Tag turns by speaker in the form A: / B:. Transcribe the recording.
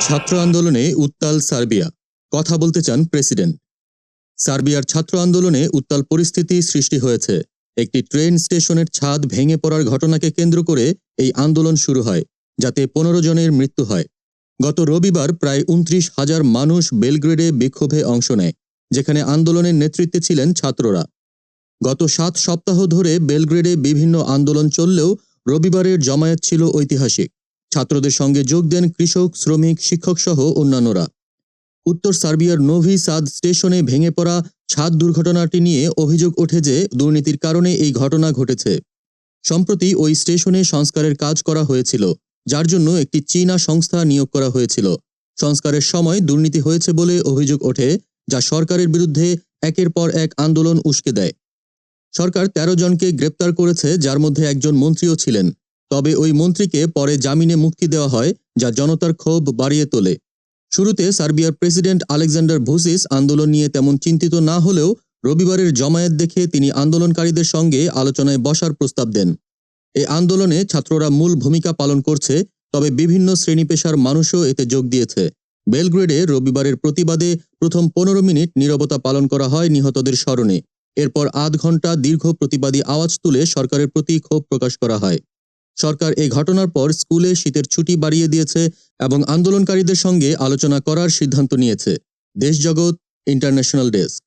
A: ছাত্র আন্দোলনে উত্তাল সার্বিয়া। কথা বলতে চান প্রেসিডেন্ট। সার্বিয়ার ছাত্র আন্দোলনে উত্তাল পরিস্থিতি সৃষ্টি হয়েছে। একটি ট্রেন স্টেশনের ছাদ ভেঙে পড়ার ঘটনাকে কেন্দ্র করে এই আন্দোলন শুরু হয়, যাতে পনেরো জনের মৃত্যু হয়। গত রবিবার প্রায় উনত্রিশ হাজার মানুষ বেলগ্রেডে বিক্ষোভে অংশ নেয়, যেখানে আন্দোলনের নেতৃত্বে ছিলেন ছাত্ররা। গত সাত সপ্তাহ ধরে বেলগ্রেডে বিভিন্ন আন্দোলন চললেও রবিবারের জমায়েত ছিল ঐতিহাসিক। ছাত্রদের সঙ্গে যোগ দেন কৃষক, শ্রমিক, শিক্ষক সহ অন্যান্যরা। উত্তর সার্বিয়ার নোভি সাদ স্টেশনে ভেঙে পড়া ছাদ দুর্ঘটনাটি নিয়ে অভিযোগ ওঠে যে দুর্নীতির কারণে এই ঘটনা ঘটেছে। সম্প্রতি ওই স্টেশনে সংস্কারের কাজ করা হয়েছিল, যার জন্য একটি চীনা সংস্থা নিয়োগ করা হয়েছিল। সংস্কারের সময় দুর্নীতি হয়েছে বলে অভিযোগ ওঠে, যা সরকারের বিরুদ্ধে একের পর এক আন্দোলন উস্কে দেয়। সরকার ১৩ জনকে গ্রেপ্তার করেছে, যার মধ্যে একজন মন্ত্রীও ছিলেন। তবে ওই মন্ত্রীকে পরে জামিনে মুক্তি দেওয়া হয়, যা জনতার ক্ষোভ বাড়িয়ে তোলে। শুরুতে সার্বিয়ার প্রেসিডেন্ট আলেকজান্ডার ভুসিস আন্দোলন নিয়ে তেমন চিন্তিত না হলেও রবিবারের জমায়েত দেখে তিনি আন্দোলনকারীদের সঙ্গে আলোচনায় বসার প্রস্তাব দেন। এই আন্দোলনে ছাত্ররা মূল ভূমিকা পালন করছে, তবে বিভিন্ন শ্রেণি পেশার মানুষও এতে যোগ দিয়েছে। বেলগ্রেডে রবিবারের প্রতিবাদে প্রথম পনেরো মিনিট নীরবতা পালন করা হয় নিহতদের স্মরণে। এরপর আধ ঘণ্টা দীর্ঘ প্রতিবাদী আওয়াজ তুলে সরকারের প্রতি ক্ষোভ প্রকাশ করা হয়। সরকার এই ঘটনার পর স্কুলে শীতের ছুটি বাড়িয়ে দিয়েছে এবং আন্দোলনকারীদের সঙ্গে আলোচনা করার সিদ্ধান্ত নিয়েছে। দেশজগৎ ইন্টারন্যাশনাল ডেস্ক